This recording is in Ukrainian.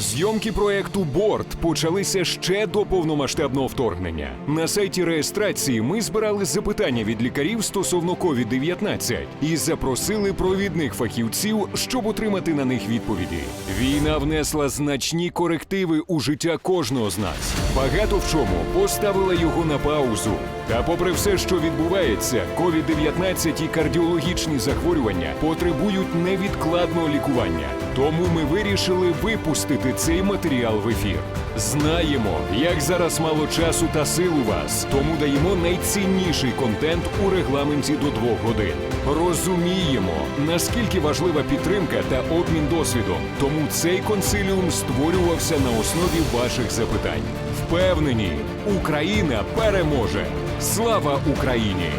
Зйомки проекту Борт почалися ще до повномасштабного вторгнення. На сайті реєстрації ми збирали запитання від лікарів стосовно COVID-19 і запросили провідних фахівців, щоб отримати на них відповіді. Війна внесла значні корективи у життя кожного з нас. Багато в чому поставила його на паузу. Та, попри все, що відбувається, COVID-19 і кардіологічні захворювання потребують невідкладного лікування. Тому ми вирішили випустити цей матеріал в ефір. Знаємо, як зараз мало часу та сил у вас, тому даємо найцінніший контент у регламенті до двох годин. Розуміємо, наскільки важлива підтримка та обмін досвідом. Тому цей консиліум створювався на основі ваших запитань. Впевнені, Україна переможе! Слава Україні!